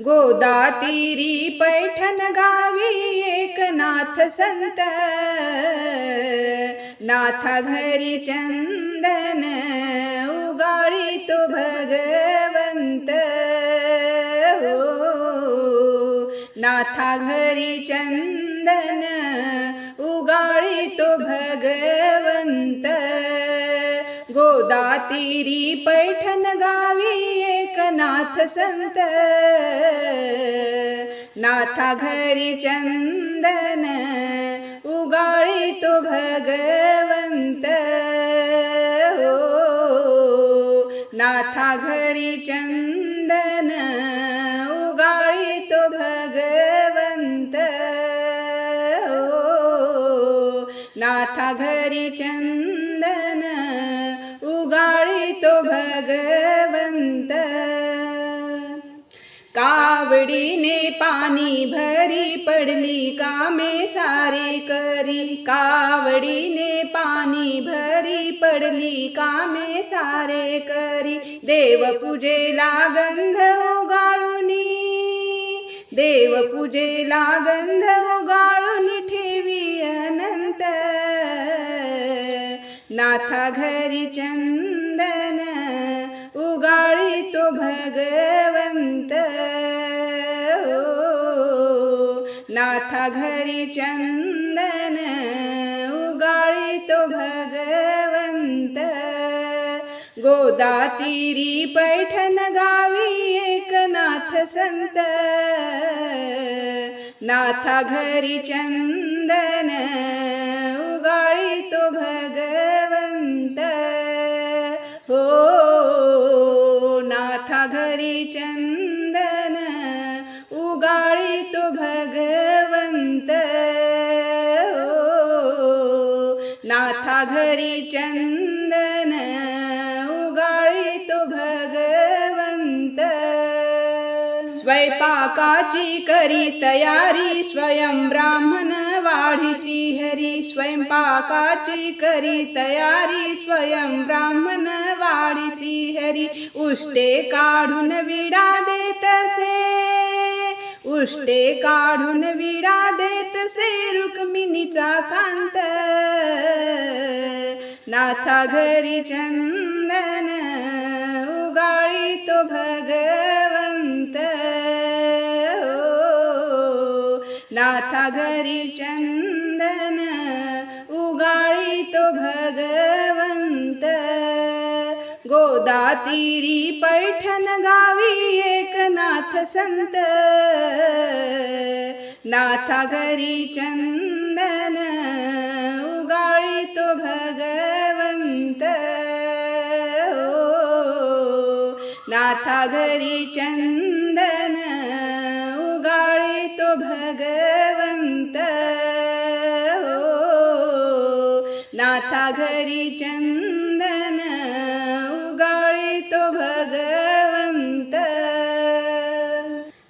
गोदातीरी पैठण गावी एकनाथ संत. नाथा घरी चंदन उगाळी तो भगवंत. हो नाथा घरी चंदन उगाळी तो भगवंत. गोदातीरी पैठण गावी एकनाथ संत. नाथा घरी चंदन उगाळी तो भगवंत. हो नाथा घरी चंदन उगाळी तो भगवंत. हो नाथा घरी चंदन उगाळीतो भगवंत. कावडीने पाणी भरी पडली कामे सारी करी. कावडीने पाणी भरी पडली कामे सारे करी. देव पूजेला गंध उगाळुनी. देव पूजेला गंध उगाळून. नाथा घरी चंदन उगाळी तो भगवंत. हो नाथा घरी चंदन उगाळी तो भगवंत. गोदातीरी पैठण गावी एकनाथ संत. नाथा घरी चंदन उगाळी तो भगवंत. नाथा घरी चंदन उगाळी तो भगवंत. हो नाथा घरी चंदन उगाळी तो भगवंत. स्वयंपाकाची करी तयारी स्वयं ब्राह्मण वाढी श्रीहरी स्वयंपाकाची करी तयारी स्वयं ब्राह्मण वाढी श्रीहरी उष्टे काढून विडा देतसे उष्टे काढून विडा देतसे रुक्मिणीचा कांत. नाथा घरी चंदन उगाळी तो भगत नाथा घरी चंदन उगाळी तो भगवंत. गोदातीरी पैठण गावी एकनाथ संत. नाथा घरी चंदन उगाळी तो भगवंत. हो नाथा घरी चंदन उगाळी तो भगवंत हो. नाथा घरी चंदन उगाळी तो भगवंत.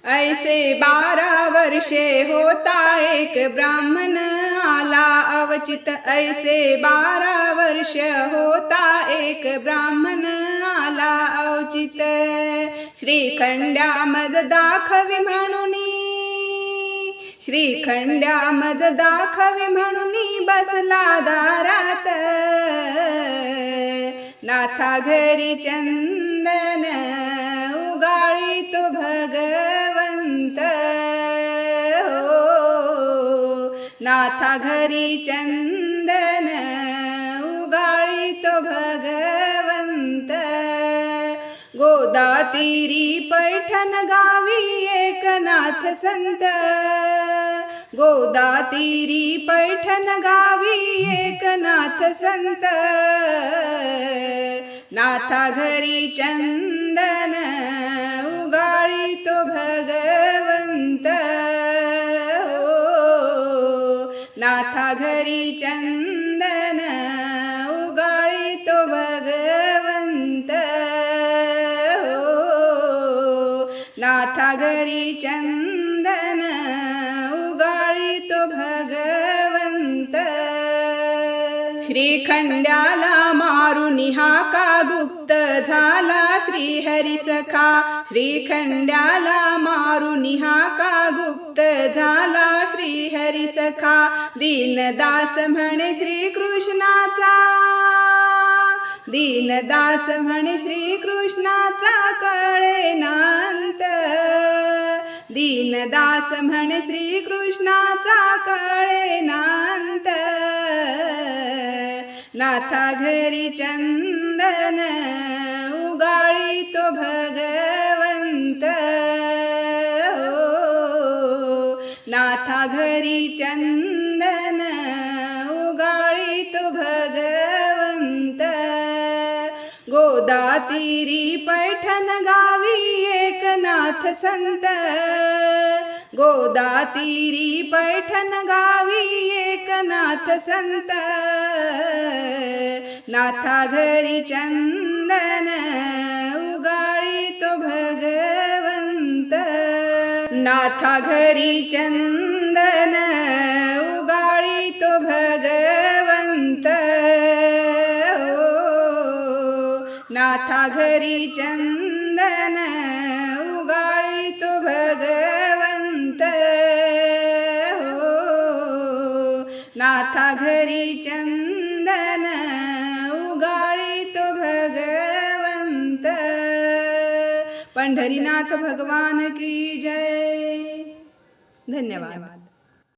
ऐसे बारा वर्षे होता एक ब्राह्मण आला अवचित. ऐसे बारा वर्ष होता एक ब्राह्मण आला अवचित. श्रीखंड्या मज दाखवी म्हणून श्रीखंड्या मज दाखवी म्हणून बसला दारात. नाथा घरी चंदन उगाळी तो भगवंत. हो नाथा घरी चंदन उगाळी तो भगवंत. गोदातीरी पैठण गावी एकनाथ संत. गोदातीरी पैठण गावी एकनाथ संत. नाथा घरी चंदन उगाळी तो भगवंत. हो नाथा घरी चंदन उगाळी तो भगवंत नाथा चंदन उगाळीतो भगवंत. श्रीखंड्याला मारुनी हा का गुप्त झाला श्रीहरी सखा? श्रीखंड्याला मारुनी हा का गुप्त झाला श्रीहरी सखा? दीनदास म्हणे श्रीकृष्णाचा. दीनदास म्हणे श्रीकृष्णाचा कळे नांत दीनदास म्हणे श्रीकृष्णाचा कळे नांत नाथा घरी चंदन उगाळी तो भगवंत हो. नाथा घरी चंदन गोदातीरी पैठण गावी एकनाथ संत. गोदातीरी पैठण गावी एकनाथ संत. नाथा घरी चंदन उगाळी तो भगवंत. नाथा घरी चंदन उगाळी तो भगवंत. नाथा घरी चंदन उगाळी तो भगवंत. हो नाथा घरी चंदन उगाळी तो भगवंत. पंढरीनाथ भगवान की जय. धन्यवाद.